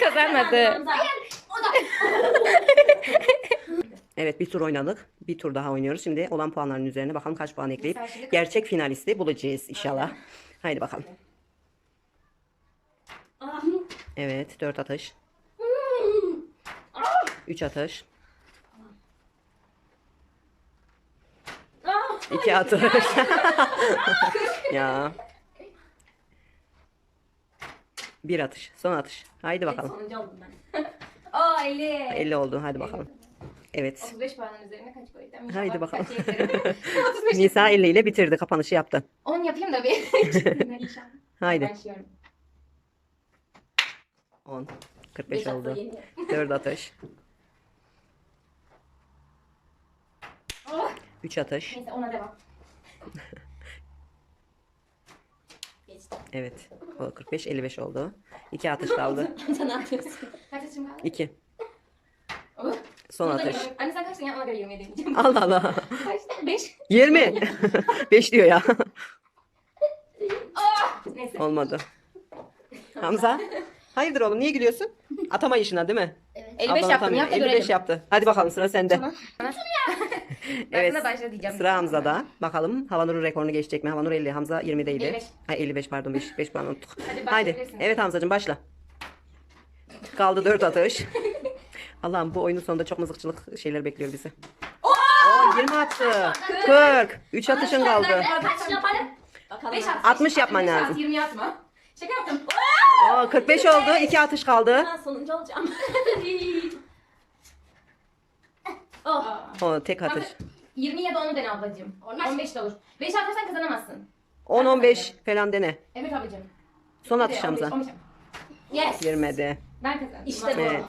Kazanmadı. Evet bir tur oynadık. Bir tur daha oynuyoruz. Şimdi olan puanların üzerine bakalım kaç puan ekleyip gerçek finalisti bulacağız inşallah. Haydi bakalım. Ah. Evet 4 atış. 3 atış. Ah. 2 atış. ya. Bir atış. Son atış. Haydi bakalım. Sonuncu oldum ben. Aa 50. 50 oldu. Hadi bakalım. Evet. 35 puanın üzerine kaç koydum? Haydi bakalım. 35. Nisa 50 ile bitirdi. Kapanışı yaptı. 10 yapayım da bir. İnşallah. Haydi. Başlıyorum. 10. 45 Beş oldu. yeniyorum. 4 atış. Oh. 3 atış. Neyse ona devam. Evet. O 45 55 oldu. 2 atış kaldı. Sen ne yapıyorsun? Kaç yaşım kaldı? 2. Oh. Son Burada atış. yirmi. Anne sen kaçtın ya ona göre 20 deneyeceğim. Allah Allah. Kaçtın? 5. 20. 5 diyor ya. Neyse. Olmadı. Hamza. Hayırdır oğlum niye gülüyorsun? Atamayışına değil mi? 55 Ablan yaptım. Yap da 55 görelim. yaptı. Hadi bakalım sıra sende. Ben Evet. sana başla diyeceğim. Sıra Hamza'da. Bakalım Havanur'un rekorunu geçecek mi? Havanur 50, Hamza 20'deydi. 55. Hayır 55 pardon 5, 5 puan unuttuk. Hadi Haydi. Evet Hamzacığım başla. Kaldı 4 atış. Allah'ım bu oyunun sonunda çok mızıkçılık şeyler bekliyor bizi. Oo, 20 attı. 40. 3 atışın kaldı. Kaç yapalım? Bakalım. 5 at. 60 yapman lazım. 20 atma. Şaka yaptım. Aa, 45 oldu. 2 atış kaldı. Ben sonuncu olacağım. oh. O tek atış. 27 onu dene ablacığım. 15 de olur. 5 atarsan kazanamazsın. 10 15 falan dene. Evet ablacığım. Son atış 15, Hamza. 15. Yes. Girmedi. Ben kazandım. İşte bu. Evet.